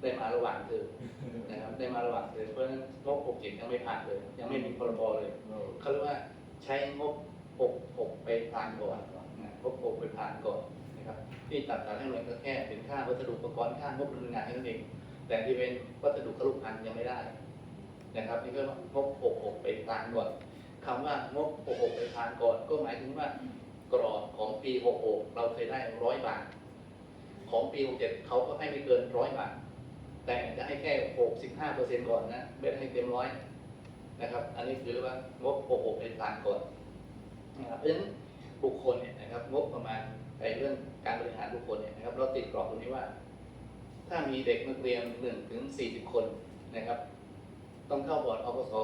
ได้มาระหว่างเทอนะครับได้มาระหว่างเทอเพราะฉะนั้นงบหกเจ็ดยังไม่ผ่านเลย ยังไม่มีพรบเลยเขาเรียกว่าใช้งบหกหกไปผ่านก่อนงบหกไปผ่านก่อนนะครับที่ตัดตัดให้มันก็แค่เป็นค่าวัสดุอุปกรณ์ค่างบดำเนินงานแค่นั้นเอง แต่ที่เป็นวัสดุกรุกพันยังไม่ได้ นะครับนี่ก็งบหกหกไปผ่านก่อนคำว่างบหกหกไปผ่านก่อน ก็หมายถึงว่ากรอบของปีหกหกเราเคยได้ร้อยบาท ของปีหกเจ็ดเขาก็ให้ไม่เกินร้อยบาท แต่จะให้แค่หกสิบห้าเปอร์เซ็นต์ก่อนนะไม่ได้ให้เต็มร้อยนะครับ อันนี้คือเรียกว่างบหกหกเป็นผ่านก่อนนะครับเพราะฉะนั้นบุคคลเนี่ยนะครับงบประมาณในเรื่องการบริหารบุคคลเนี่ยนะครับ เราติดกรอบตรงนี้ว่า ถ้ามีเด็กนักเรียนหนึ่งถึงสี่สิบคนนะครับ ต้องเข้าบอร์ดอปส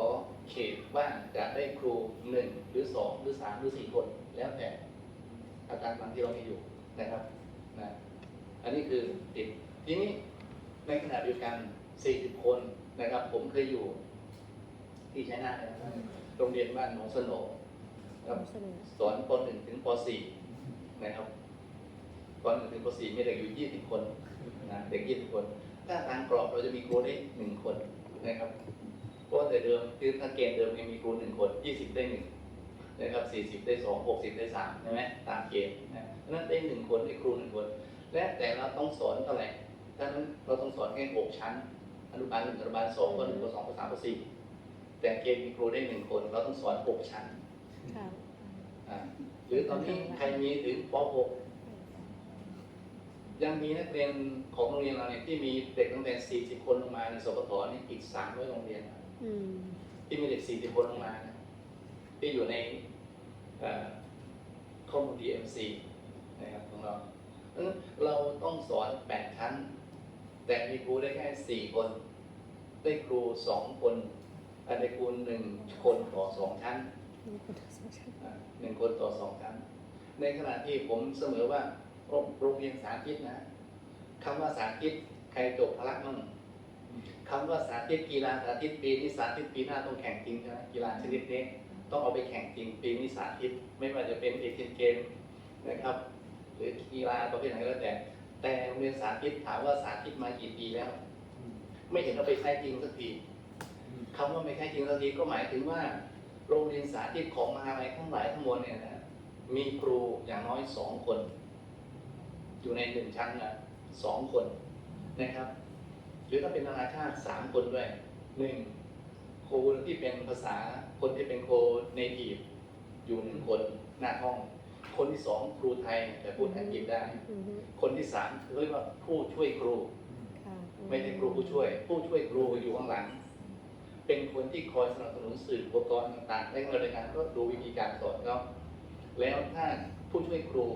เขตว่าจะได้ครูหนึ่งหรือสองหรือสามหรือสี่คน แล้วแต่อาการบางที่เรามีอยู่นะครับนะอันนี้คือติดทีนี้ ในขณะเดียวกันสี่สิบคนนะครับ ผมเคยอยู่ ที่ชัยนาทนะครับโรงเรียนบ้านหนองสโหนครับสอนป .1 ถึงป .4 นะครับป .1 ถึงป .4 มีเด็กอยู่ 20 คนนะเด็ก 20 คน ถ้าตามกรอบเราจะมีครูได้1คนนะครับเพราะแต่เดิมคือถ้าเกณฑ์เดิมยังมีครู1คน 20 ได้1นะครับ 40 ได้2 60 ได้3ใช่ไหมตามเกณฑ์นะนั้นได้1คนได้ครู1คน และแต่เราต้องสอนเท่าไหร่ ดังนั้นเราต้องสอนแค่6ชั้น อนุบาลหนึ่งอนุบาลสองก็หนึ่งก็สองก็สามก็สี่แต่เกณฑ์มีครูได้หนึ่งคน เราต้องสอนหกชั้นค่ะอ่าหรือตอนนี้ใครมีถึงป .6 ยังมีนักเรียนของโรงเรียนเราเนี่ยที่มีเด็กตั้งแต่40 คนลงมาในสปทนี่อีก300โรงเรียนครับอืมที่มีเด็ก 40 คนลงมานะที่อยู่ในเอ่อข้อมูล DMC นะครับของเราเพราะฉะนั้นเราต้องสอน 8 ชั้น แต่มีครูได้แค่4คน ได้ครู2คนอ่าได้ครู1คนต่อ2ชั้นมีคนทั้งสองชั้นอ่าหนึ่งคนต่อสองชั้น ในขณะที่ผมเสมอว่าโรงโรงเรียนสาธิตนะคำว่าสาธิตใครจบพละมั่งคำว่าสาธิตกีฬาสาธิตปีนี้สาธิตปีหน้าต้องแข่งจริงใช่ไหมกีฬาชนิดนี้ต้องเอาไปแข่งจริงปีนี้สาธิต ไม่ว่าจะเป็นเอเชียนเกมนะครับ หรือกีฬาประเภทไหนก็แล้วแต่แต่โรง เรียนสาธิตถามว่าสาธิตมากี่ปีแล้ว ไม่เห็นเอาไปใช้จริงสักทีคำว่าไม่ใช้จริงสักทีก็หมายถึงว่า โรงเรียนสาธิตของมหาลัยทั้งหลายทั้งมวลเนี่ยนะมีครูอย่างน้อยสองคน อยู่ในหนึ่งชั้นนะสองคนนะครับหรือถ้าเป็นนานาชาติสามคนด้วยหนึ่งครูที่เป็นภาษาคนที่เป็นโคเนทีฟอยู่หนึ่งคนหน้าห้อง คนที่สองครูไทยแต่พูดอังกฤษได้อืมฮึคนที่สามคือเรียกว่าผู้ช่วยครูค่ะอืไม่ใช่ครูผู้ช่วย ผู้ช่วยครูอยู่ข้างหลัง เป็นคนที่คอยสนับสนุนสื่ออุปกรณ์ต่างๆในขณะเดียวกันก็ดูวิธีการสอนเขาแล้วถ้าผู้ช่วยครู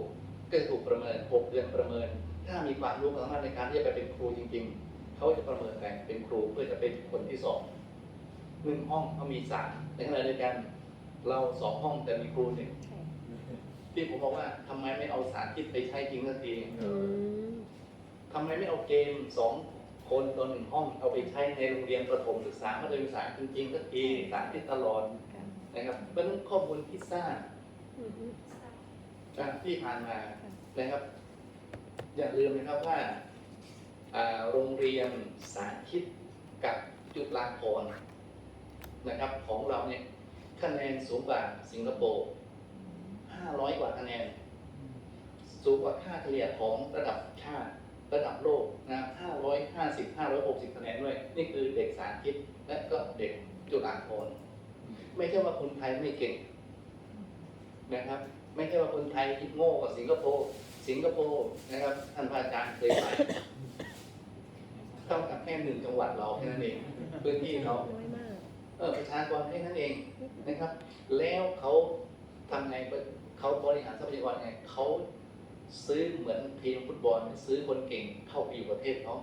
ก็จะถูกประเมินหกเดือนประเมิน ถ้ามีความรู้ความสามารถในการที่จะไปเป็นครูจริง ๆ เขาจะประเมินแต่งเป็นครูเพื่อจะเป็นคนที่สองหนึ่งห้องเขามีสามในขณะเดียวกัน เราสองห้องแต่มีครูหนึ่งใช่ ที่ผมบอกว่าทำไมไม่เอาสารคิดไปใช้จริงสักทีอืมทำไมไม่เอาเกมสองคนต่อหนึ่งห้องเอาไปใช้ในโรงเรียนประถมศึกษามัธยมศึกษาจริงๆสักทีสารที่ตลอดค่ะนะครับเพราะฉะนั้นข้อมูลพิซซ่าอืมฮึอะที่ผ่านมานะครับ อย่าลืมนะครับว่าอ่าโรงเรียนสาธิตกับจุฬาภรณ์นะครับของเราเนี่ยคะแนนสูงกว่าสิงคโปร์ 500 กว่าคะแนน สูงกว่าค่าเฉลี่ยของระดับชาติระดับโลกนะ550 560 คะแนนด้วย นี่คือเด็กสาธิตและก็เด็กจุฬาภรณ์ไม่ใช่ว่าคนไทยไม่เก่งนะครับ ไม่ใช่ว่าคนไทยคิดโง่กว่าสิงคโปร์ สิงคโปร์นะครับ ท่านพระอาจารย์เคยไปเท่ากับแค่หนึ่งจังหวัดเราแค่นั้นเองพื้นที่เขาน้อยมากเออประชากรแค่นั้นเองนะครับ แล้วเขาทำไง เขาบริหารทรัพยากรไงเขาซื้อเหมือนทีมฟุตบอลซื้อคนเก่งเข้าไปอยู่ประเทศเขา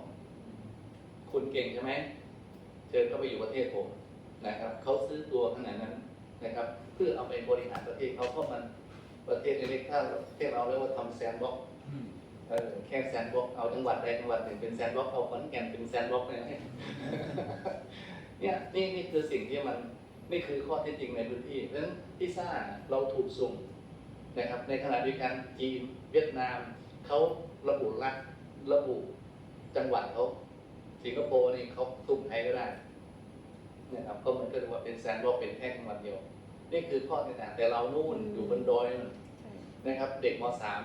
คุณเก่งใช่ไหมเชิญเข้าไปอยู่ประเทศผมนะครับเขาซื้อตัวขนาดนั้นนะครับ เพื่อเอาไปบริหารประเทศเขาเพราะมันประเทศเล็กๆถ้าประเทศเราเรียกว่าทำแซนด์บ็อกซ์เออแค่แซนด์บ็อกซ์เอาจังหวัดใดจังหวัดหนึ่งเป็นแซนด์บ็อกซ์เอาขอนแก่นเป็นแซนด์บ็อกซ์เนี่ยเนี่ยนี่นี่คือสิ่งที่มันนี่คือข้อเท็จจริงในพื้นที่เพราะฉะนั้นพิซซ่าเราถูกสุ่ม นะครับ ในขณะเดียวกันจีนเวียดนามเขาระบุรัฐระบุจังหวัดเขาสิงคโปร์นี่เขาตุ้มไทยก็ได้นะครับก็เหมันก็ถือว่าเป็นแซนด์บ็อกซ์เป็นแค่จังหวัดเดียว นี่คือข้อแตกต่างแต่เรานู่นอยู่บนดอยนู่นใช่นะครับ เด็กม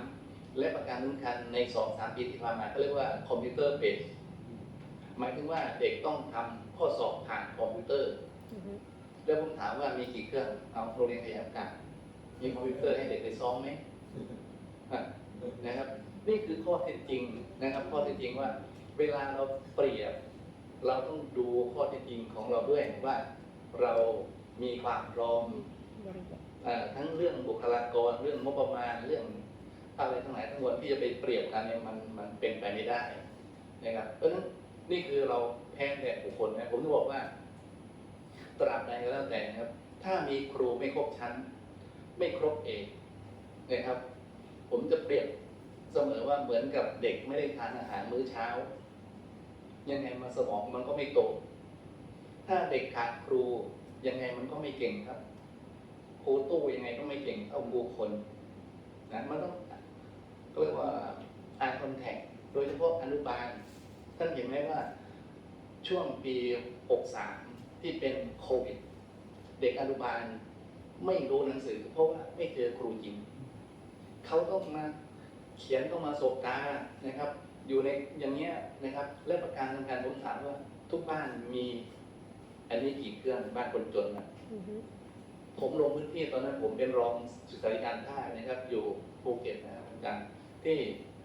.3 และประการสำคัญใน2-3ปีที่ผ่านมาเขาเรียกว่าคอมพิวเตอร์เบสหมายถึงว่าเด็กต้องทำข้อสอบผ่านคอมพิวเตอร์อือฮึแล้วผมถามว่ามีกี่เครื่องเอาโรงเรียนขยายการ มีคอมพิวเตอร์ให้เด็กได้ซ้อมไหมนะครับ นี่คือข้อเท็จจริงนะครับ ข้อเท็จจริงว่า เวลาเราเปรียบ เราต้องดูข้อเท็จจริงของเราด้วยว่าเรามีความพร้อมทั้งเรื่องบุคลากรเรื่องงบประมาณเรื่องอะไรทั้งหลายทั้งมวลที่จะไปเปรียบกันเนี่ยมันมันเป็นไปไม่ได้นะครับเพราะฉะนั้นนี่คือเราแพ้แต่บุคคลนะผมจะบอกว่า ตราบใดก็แล้วแต่นะครับ ถ้ามีครูไม่ครบชั้น ไม่ครบเอกนะครับ ผมจะเปรียบเสมอว่าเหมือนกับเด็กไม่ได้ทานอาหารมื้อเช้า ยังไงมันสมองมันก็ไม่โต ถ้าเด็กขาดครู ยังไงมันก็ไม่เก่งครับครูตู้ยังไงก็ไม่เก่งเท่าครูคนนะมันต้องก็เรียกว่าอายคอนแทคโดยเฉพาะอนุบาลท่านเห็นไหมว่าช่วงปี 63 ที่เป็นโควิด เด็กอนุบาล ไม่รู้หนังสือ เพราะว่าไม่เจอครูจริง เขาต้องมาเขียนต้องมาสบตานะครับ อยู่ในอย่างเงี้ยนะครับ และประการสำคัญผมถามว่า ทุกบ้านมีอันนี้กี่เครื่องบ้านคนจนนะอือฮึผมลงพื้นที่ตอนนั้นผมเป็นรองศึกษาธิการภาคนะครับ อยู่ภูเก็ตนะครับอาจารย์ที่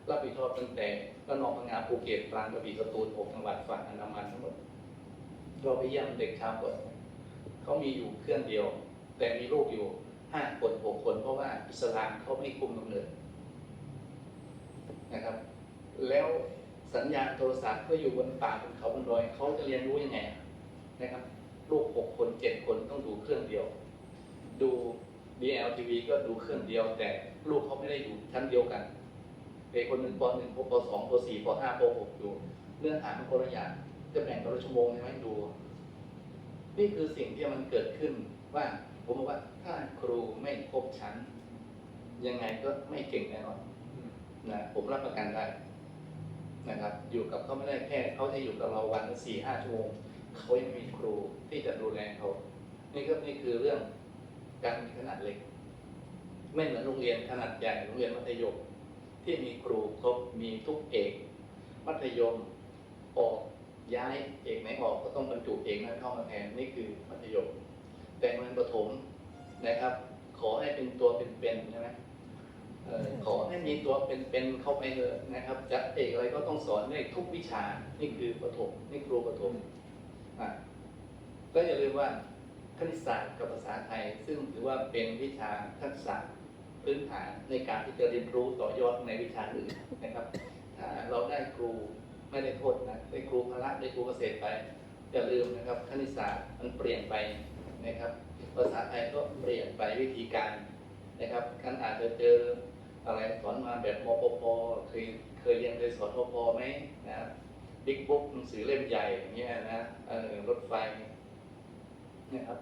รับผิดชอบตั้งแต่ระนองพังงาภูเก็ตตรังกระบี่สตูลหกจังหวัดฝั่งอันดามันทั้งหมดเราไปเยี่ยมเด็กชาวก่อนเขามีอยู่เครื่องเดียว แต่มีลูกอยู่ห้าคนหกคน เพราะว่าอิสลามเขาไม่คุมกำเนิดนะครับ แล้วสัญญาณโทรศัพท์ก็อยู่บนป่าบนเขาบนดอยเขาจะเรียนรู้ยังไงนะครับ ลูกหกคนเจ็ดคนต้องดูเครื่องเดียว ดู DLTV ก็ดูเครื่องเดียว แต่ลูกเขาไม่ได้อยู่ชั้นเดียวกันเด็กคนหนึ่งปหนึ่งปสองปสี่ปห้าปหกอยู่เนื้อหามันคนละอย่างจะแบ่งคนละชั่วโมงใช่ไหมดู นี่คือสิ่งที่มันเกิดขึ้นว่า ผมบอกว่าถ้าครูไม่ครบชั้น ยังไงก็ไม่เก่งแน่นอนนะผมรับประกันได้นะครับ อยู่กับเขาไม่ได้แค่เขาจะอยู่กับเราวันสี่ห้าชั่วโมงเขายังมีครูที่จะดูแลเขานี่ก็นี่คือเรื่องการมีขนาดเล็ก ไม่เหมือนโรงเรียนขนาดใหญ่โรงเรียนมัธยมที่มีครูครบมีทุกเอก มัธยมออกย้ายเอกไหนออกก็ต้องบรรจุเอกนั้นเข้ามาแทนนี่คือมัธยม แต่เมือนประถมนะครับ ขอให้เป็นตัวเป็นๆใช่ไหมเอ่อขอให้มีตัวเป็นๆเข้าไปเลยนะครับจะเอกอะไรก็ต้องสอนได้ทุกวิชา นี่คือประถมนี่ครูประถมอะก็อย่าลืมว่าคณิตศาสตร์กับภาษาไทย ซึ่งถือว่าเป็นวิชาทักษะพื้นฐานในการที่จะเรียนรู้ต่อยอดในวิชาอื่นนะครับถ้าเราได้ครูไม่ได้โทษนะได้ครูพละได้ครูเกษตรไปอย่าลืมนะครับคณิตศาสตร์มันเปลี่ยนไป นะครับภาษาไทยก็เปลี่ยนไปวิธีการนะครับกันอาจจะเจออะไรสอนมาแบบมปพเคยเคยเรียนเคยสอนมปพไหมนะบิ๊กบุ๊กหนังสือเล่มใหญ่อย่างเงี้ยนะเออรถไฟนะครับ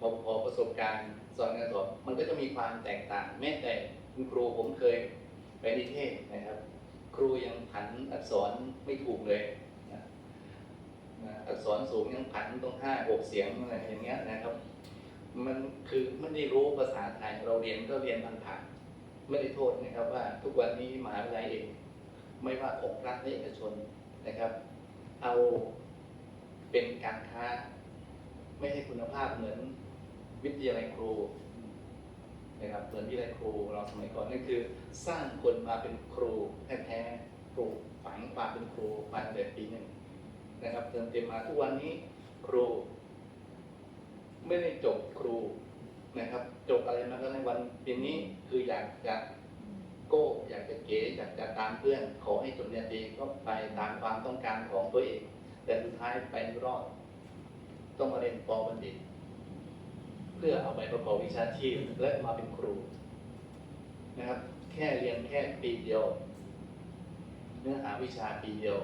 มปพประสบการณ์สอนการสอนมันก็จะมีความแตกต่างแม้แต่คุณครูผมเคยไปนิเทศนะครับ ครูยังผันอักษรไม่ถูกเลย อักษรสูงยังผันต้องห้าหกเสียงอะไรอย่างเงี้ยนะครับ มันคือไม่ได้รู้ภาษาไทยเราเรียนก็เรียนผ่านๆไม่ได้โทษนะครับว่าทุกวันนี้มหาวิทยาลัยเอง ไม่ว่าของรัฐและเอกชนนะครับ เอาเป็นการค้า ไม่ให้คุณภาพเหมือนวิทยาลัยครูนะครับเหมือนวิทยาลัยครูเราสมัยก่อนนั่นคือ สร้างคนมาเป็นครูแท้ๆปลูฝังความเป็นครูมาตั้งแต่ปี นะครับเติมเต็มมาทุกวันนี้ครู ไม่ได้จบครูนะครับ จบอะไรมาก็ในวันปีนี้คืออยากจะโก้อยากจะเก๋อยากจะตามเพื่อน ขอให้จบเรียนดีก็ไปตามความต้องการของตัวเอง แต่สุดท้ายไปรอด ต้องมาเรียนปอบัณฑิต เพื่อเอาใบประกอบวิชาชีพและมาเป็นครู นะครับ แค่เรียนแค่ปีเดียว เนื้อหาวิชาปีเดียว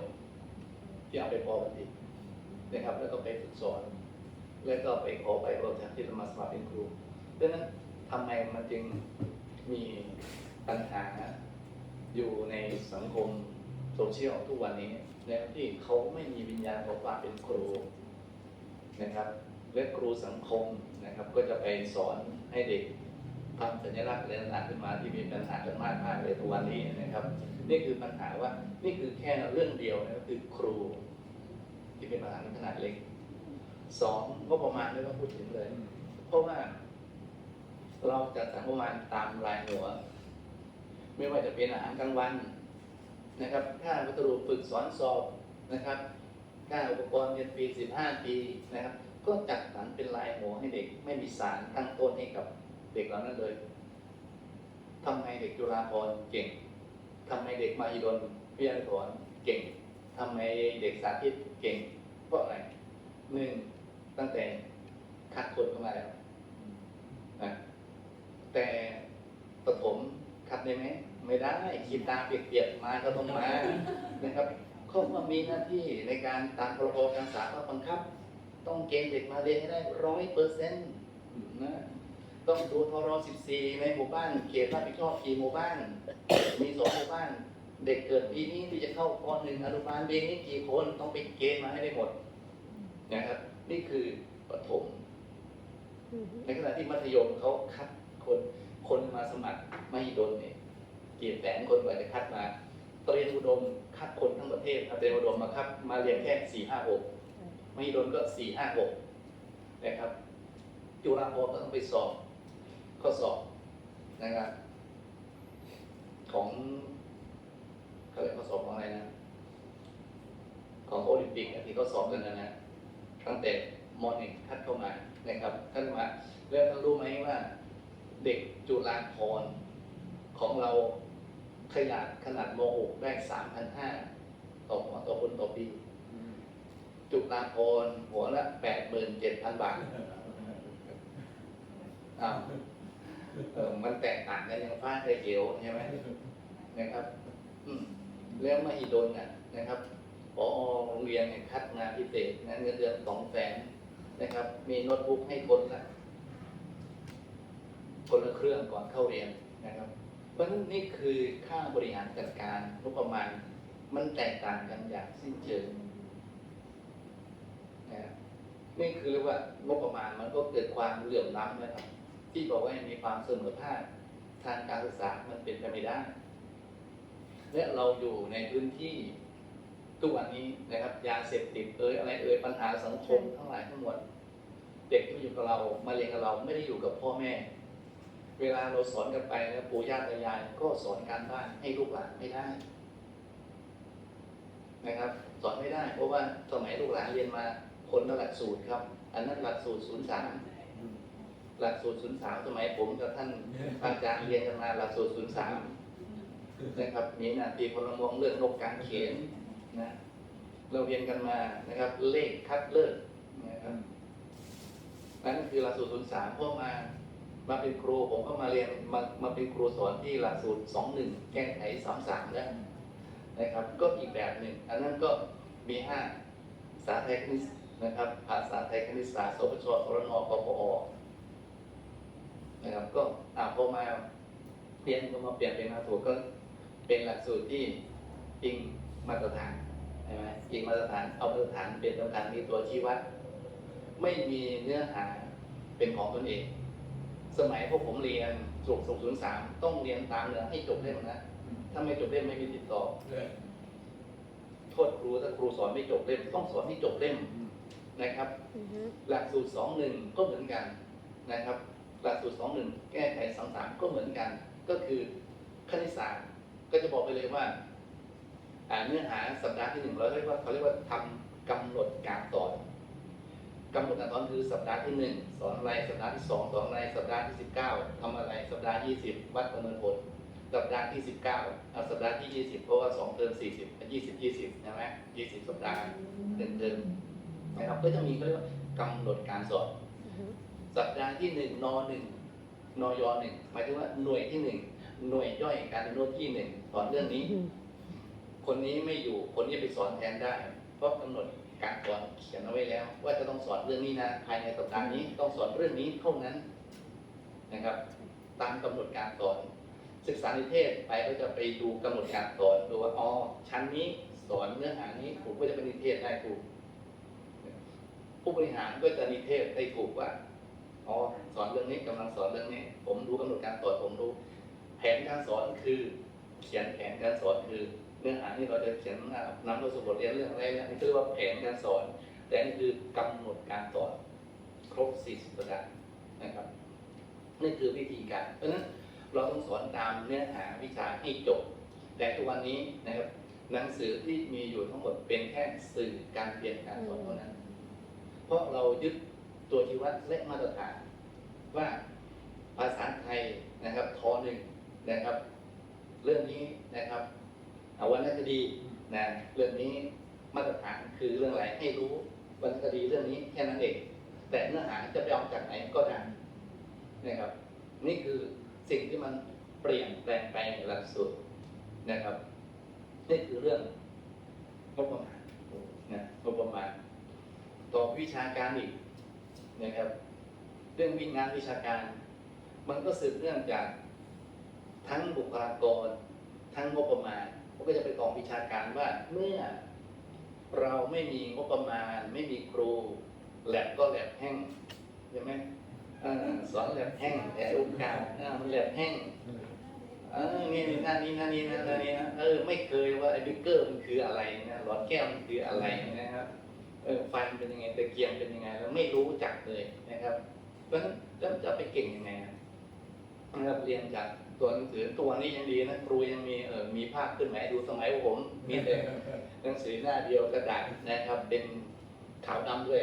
ที่เอาไปปอบัณฑิตนะครับ แล้วก็ไปฝึกสอน แล้วก็ไปขอใบประกอบวิชาชีพมาสมัครเป็นครูดังนั้นทำไมมันจึงมีปัญหาอยู่ในสังคมโซเชียลทุกวันนี้ แล้วที่เขาไม่มีวิญญาณของความเป็นครูนะครับและครูสังคมนะครับ ก็จะไปสอนให้เด็ก ทำสัญลักษณ์อะไรต่างๆขึ้นมาที่มีปัญหากันมากมากเลยทุกวันนี้นะครับ นี่คือปัญหาว่านี่คือแค่เรื่องเดียวนะคือครู ที่เป็นปัญหาขนาดเล็กสองงบประมาณไม่ต้องพูดถึงเลย เพราะว่า เราจัดสรรงบประมาณตามรายหัว ไม่ว่าจะเป็นอาหารกลางวันนะครับค่าวัสดุฝึกสอนสอบนะครับค่าอุปกรณ์เรียนฟรี15 ปีนะครับ ก็จัดสรรเป็นรายหัวให้เด็ก ไม่มีสารตั้งต้นให้กับ เด็กเหล่านั้นเลยทำไมเด็กจุฬาภรณ์เก่งทำไมเด็กมหิดลวิทยาธรเก่งทำไมเด็กสาธิตเก่งเพราะอะไรหนึ่งตั้งแต่คัดคนเข้ามาแล้วนะแต่ประถมคัดได้ไหมไม่ได้ขีดตาเปียกๆมาก็ต้องมานะครับเขามามีหน้าที่ในการตามพรบการศึกษาว่าบังคับ ต้องเกณฑ์เด็กมาเรียนให้ได้ร้อยเปอร์เซ็นต์นะ ต้องดูทร14 ในหมู่บ้านเขตรับผิดชอบกี่หมู่บ้าน มีสองหมู่บ้าน เด็กเกิดปีนี้ที่จะเข้าปหนึ่งอนุบาลปีนี้กี่คนต้องไปเกณฑ์มาให้ได้หมดนะครับ นี่คือประถมอืมในขณะที่มัธยมเขาคัดคนคนมาสมัครมหิดลเนี่ยกี่แสนคนกว่าจะคัดมาเตรียมอุดมคัดคนทั้งประเทศเอาเตรียมอุดมมาคัดมาเรียนแค่สี่ห้าหกมหิดลก็สี่ห้าหกนะครับจุฬาภรณ์ก็ต้องไปสอบ ข้อสอบนะครับของเขาเรียกข้อสอบของอะไรนะ ของโอลิมปิกอะที่เขาสอบกันนะนะตั้งแต่มหนึ่งคัดเข้ามานะครับท่านมาแล้วท่านรู้ไหมว่า เด็กจุฬาภรณ์ของเราขนาดขนาดม .6 ได้สามพันห้าต่อหัวต่อคนต่อปีจุฬาภรณ์หัวละแปดหมื่นเจ็ดพันบาทอ้าว เออมันแตกต่างกันอย่างฟ้าไทยเขียวใช่ไหมนะครับ อืมแล้วมหิดลน่ะนะครับพอโรงเรียนเนี่ยคัดงานพิเศษนะเงินเดือนสองแสนนะครับ มีโน้ตบุ๊กให้คนละคนละเครื่องก่อนเข้าเรียนนะครับ เพราะนั้นนี่คือค่าบริหารจัดการงบประมาณ มันแตกต่างกันอย่างสิ้นเชิงนะนี่คือเรียกว่างบประมาณมันก็เกิดความเหลื่อมล้ำนะครับ ที่บอกว่ามีความเสมอภาคทางการศึกษามันเป็นไปไม่ได้ และเราอยู่ในพื้นที่ทุกวันนี้นะครับ ยาเสพติดเอ่ยอะไรเอ่ยปัญหาสังคมทั้งหลายทั้งมวลเด็กที่มาอยู่กับเรามาเรียนกับเราไม่ได้อยู่กับพ่อแม่ เวลาเราสอนกันไปนะปู่ย่าตายายก็สอนการบ้านให้ลูกหลานไม่ได้ นะครับ สอนไม่ได้ เพราะว่าสมัยลูกหลานเรียนมาคนละหลักสูตรครับ อันนั้นหลักสูตรศูนย์สาม หลักสูตรศูนย์สามสมัยผมกับท่านอาจารย์เรียนกันมาหลักสูตรศูนย์สามนะครับมีหน้าที่พลเมืองเรื่องนกการเขียนนะเราเรียนกันมานะครับ เลขคัดเลิกนะครับนั่นคือหลักสูตร03พอมามาเป็นครูผมก็มาเรียนมามาเป็นครูสอนที่หลักสูตร21แก้ไข33แล้วนะครับ ก็อีกแบบหนึ่งอันนั้นก็มี5ภาษาไทยคณิตนะครับภาษาไทยคณิตศาสตร์สปชสรนกพอ นะครับ ก็อ่าพอมาเปลี่ยนก็มาเปลี่ยนเป็นหลักสูตรก็เป็นหลักสูตรที่อิงมาตรฐานใช่ไหมอิงมาตรฐานเอามาตรฐานเป็นสำคัญมีตัวชี้วัด ไม่มีเนื้อหาเป็นของตนเอง สมัยพวกผมเรียนสุกสุกศูนย์สามต้องเรียนตามเนื้อให้จบเล่มนะถ้าไม่จบเล่มไม่มีติดต่อโทษครูถ้าครูสอนไม่จบเล่มต้องสอนให้จบเล่มนะครับอือฮึหลักสูตรสองหนึ่งก็เหมือนกันนะครับ หลักสูตรสองหนึ่งแก้ไขสองสามก็เหมือนกัน ก็คือคณิตศาสตร์ก็จะบอกไปเลยว่าเนื้อหาสัปดาห์ที่หนึ่งเราเรียกว่าเขาเรียกว่าทำกำหนดการสอนกำหนดการสอนคือสัปดาห์ที่หนึ่งสอนอะไรสัปดาห์ที่สองสอนอะไรสัปดาห์ที่สิบเก้าทำอะไรสัปดาห์ยี่สิบวัดประเมินผลสัปดาห์ที่สิบเก้าเอาสัปดาห์ที่ยี่สิบเพราะว่าสองเทอมสี่สิบยี่สิบยี่สิบใช่ไหมยี่สิบสัปดาห์หนึ่งเทอมนะครับก็จะมีเขาเรียกว่ากำหนดการสอน สัปดาห์ที่หนึ่งนหนึ่งนยหนึ่งหมายถึงว่าหน่วยที่หนึ่งหน่วยย่อยการนรู้ที่หนึ่งสอนเรื่องนี้ คนนี้ไม่อยู่คนนี้ไปสอนแทนได้ เพราะกำหนดการสอนเขียนเอาไว้แล้ว ว่าจะต้องสอนเรื่องนี้นะภายในสัปดาห์นี้ต้องสอนเรื่องนี้เท่านั้นนะครับ ตามกำหนดการสอน ศึกษานิเทศไปก็จะไปดูกำหนดการสอนดูว่าอ๋อชั้นนี้สอนเนื้อหานี้ครูก็จะเป็นนิเทศได้ครูผู้บริหารก็จะนิเทศได้ถูกว่า อ๋อสอนเรื่องนี้กำลังสอนเรื่องนี้ ผมรู้กำหนดการสอนผมรู้ แผนการสอนคือ เขียนแผนการสอนคือ เนื้อหาที่เราจะเขียนนำเราสู่บทเรียนเรื่องอะไรเนี่ยนี่คือว่าแผนการสอน แต่นี่คือกำหนดการสอนครบ 40 ประการนะครับนี่คือวิธีการ เพราะฉะนั้นเราต้องสอนตามเนื้อหาวิชาให้จบ แต่ทุกวันนี้นะครับหนังสือที่มีอยู่ทั้งหมดเป็นแค่สื่อการเรียนการสอนเท่านั้น เพราะเรายึด ตัวชี้วัดและมาตรฐาน ว่าภาษาไทยนะครับทอหนึ่งนะครับ เรื่องนี้นะครับเอาวรรณคดีนะเรื่องนี้มาตรฐานคือเรื่องอะไรให้รู้วรรณคดีเรื่องนี้แค่นั้นเอง แต่เนื้อหาจะไปเอาจากไหนก็ได้นะครับ นี่คือสิ่งที่มันเปลี่ยนแปลงไปในหลักสูตรนะครับนี่คือเรื่องงบประมาณนะงบประมาณต่อวิชาการอีก นะครับ เรื่องวิ่งงานวิชาการ มันก็สืบเนื่องจากทั้งบุคลากร ทั้งงบประมาณมันก็จะเป็นกองวิชาการว่าเมื่อเราไม่มีงบประมาณ ไม่มีครู แลบก็แลบแห้งใช่ไหมอสอนแลบแห้งแต่โอกาสมันแลบแห้งเออนี่นี่นั่นนี่นั่นนี่นั่นนั่นนี่นะเออไม่เคยว่าไอ้บิ๊กเกอร์มันคืออะไรนะหลอดแก้วมันคืออะไรนะครับ เออไฟมันเป็นยังไงตะเกียงเป็นยังไงเราไม่รู้จักเลยนะครับเพราะฉะนั้นแล้วจะไปเก่งยังไงอะนะครับเรียนจากตัวหนังสือตัวนี้ยังดีนะครูยังมีเออมีภาพขึ้นไหมดูสมัยผมมีแต่หนังสือหน้าเดียวกระดาษนะครับ เป็นขาวดำด้วย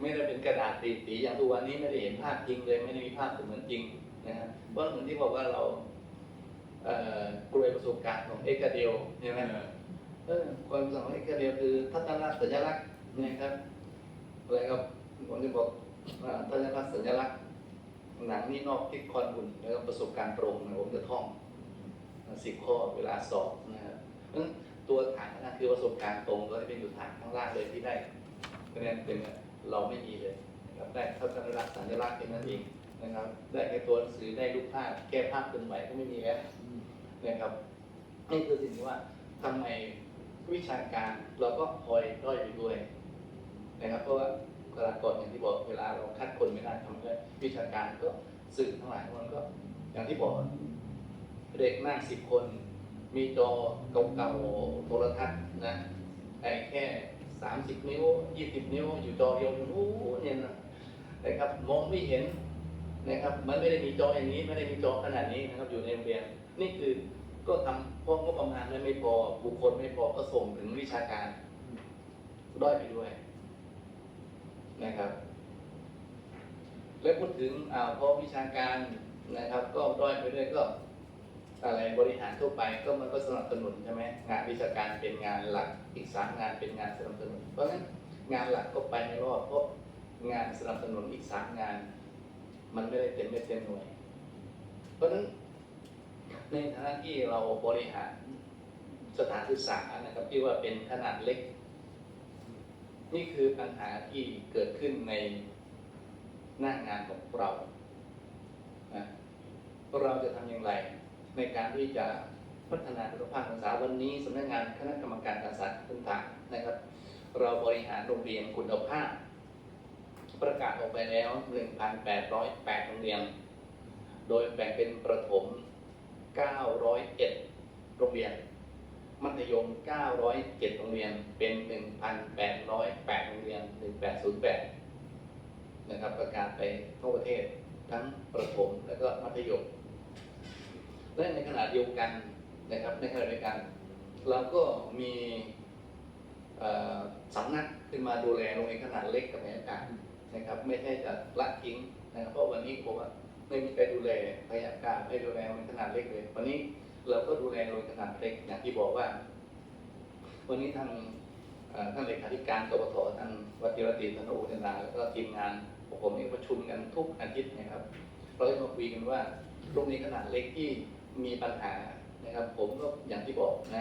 ไม่ได้เป็นกระดาษสีสีอย่างทุกวันนี้ไม่ได้เห็นภาพจริงเลย ไม่ได้มีภาพเสมือนจริงนะครับเพราะเหมือนที่บอกว่าเราเอ่อกลวยประสบการณ์ของเอกเดียวใช่ไหม เออความสำคัญก็เดียวคือทัศนลักสัญลักษณ์นะครับอะไรครับผมจะบอกว่าทัศนลักสัญลักษณ์หนังนี่นอกที่คอนบุญแล้วก็ประสบการณ์ตรงนะผมจะท่องสิบข้อเวลาสอบนะครับนั้นตัวฐานนั่นคือประสบการณ์ตรงก็จะเป็นอยู่ฐานข้างล่างเลยที่ได้คะแนนเต็มเนี่ยเราไม่มีเลยนะครับได้ทัศนลักสัญลักษณ์แค่นั้นเองนะครับ ได้แค่ตัวหนังสือได้รูปภาพแก้ภาพเป็นไหวก็ไม่มีแล้วนะครับนี่คือสิ่งที่ว่าทำไม วิชาการเราก็พลอยด้อยไปด้วยนะครับ เพราะว่าบุคลากรอย่างที่บอกเวลาเราคัดคนไม่ได้ทำด้วยวิชาการก็สื่อทั้งหลายมันก็อย่างที่บอกเด็กนั่งสิบคน มีจอเก่าๆโทรทัศน์นะไอ้แค่สามสิบนิ้วยี่สิบนิ้ว อยู่จอเดียวโอ้เนี่ยนะนะครับมองไม่เห็นนะครับ มันไม่ได้มีจออย่างนี้ ไม่ได้มีจอขนาดนี้นะครับ อยู่ในโรงเรียน นี่คือ ก็ทำเพราะงบประมาณมันไม่พอ บุคคลไม่พอก็ส่งถึงวิชาการด้อยไปด้วยนะครับ และพูดถึงอ่าพอวิชาการนะครับ ก็ด้อยไปด้วยก็อะไรบริหารทั่วไปก็มันก็สนับสนุนใช่ไหมงานวิชาการเป็นงานหลักอีกสามงานเป็นงานสนับสนุน เพราะฉะนั้นงานหลักก็ไปไม่รอดเพราะงานสนับสนุนอีกสามงาน มันไม่ได้เต็มไม่เต็มหน่วย เพราะฉะนั้น ในฐานะที่เราบริหารสถานศึกษานะครับที่ว่าเป็นขนาดเล็ก นี่คือปัญหาที่เกิดขึ้นในหน้างานของเรานะเราจะทำอย่างไร ในการที่จะพัฒนาคุณภาพการศึกษาวันนี้สำนักงานคณะกรรมการการศึกษาพื้นฐานนะครับ เราบริหารโรงเรียนคุณภาพ ประกาศออกไปแล้ว 1,808โรงเรียน โดยแบ่งเป็นประถม 901 โรงเรียน มัธยม 907 โรงเรียน เป็น 1,808 โรงเรียน 1808 นะครับ ประกาศไปทั่วประเทศ ทั้งประถมและก็มัธยม และในขณะเดียวกันนะครับ ในขณะเดียวกัน เราก็มีสำนักขึ้นมาดูแลโรงเรียนขนาดเล็กกับแม่การนะครับ ไม่ใช่จะละทิ้งนะครับ เพราะวันนี้ผมว่า ไม่มีใครดูแลพยาการไม่ดูแลมันขนาดเล็กเลย วันนี้เราก็ดูแลโดยขนาดเล็กอย่างที่บอกว่า วันนี้ทางท่านเลขาธิการกบฏท่านวัชิรติธนอุตนาแล้วก็ทีมงานพวกผมเองประชุมกันทุกอาทิตย์นะครับ เราจะมาคุยกันว่าโรงเรียนขนาดเล็กที่มีปัญหานะครับ ผมก็อย่างที่บอกนะ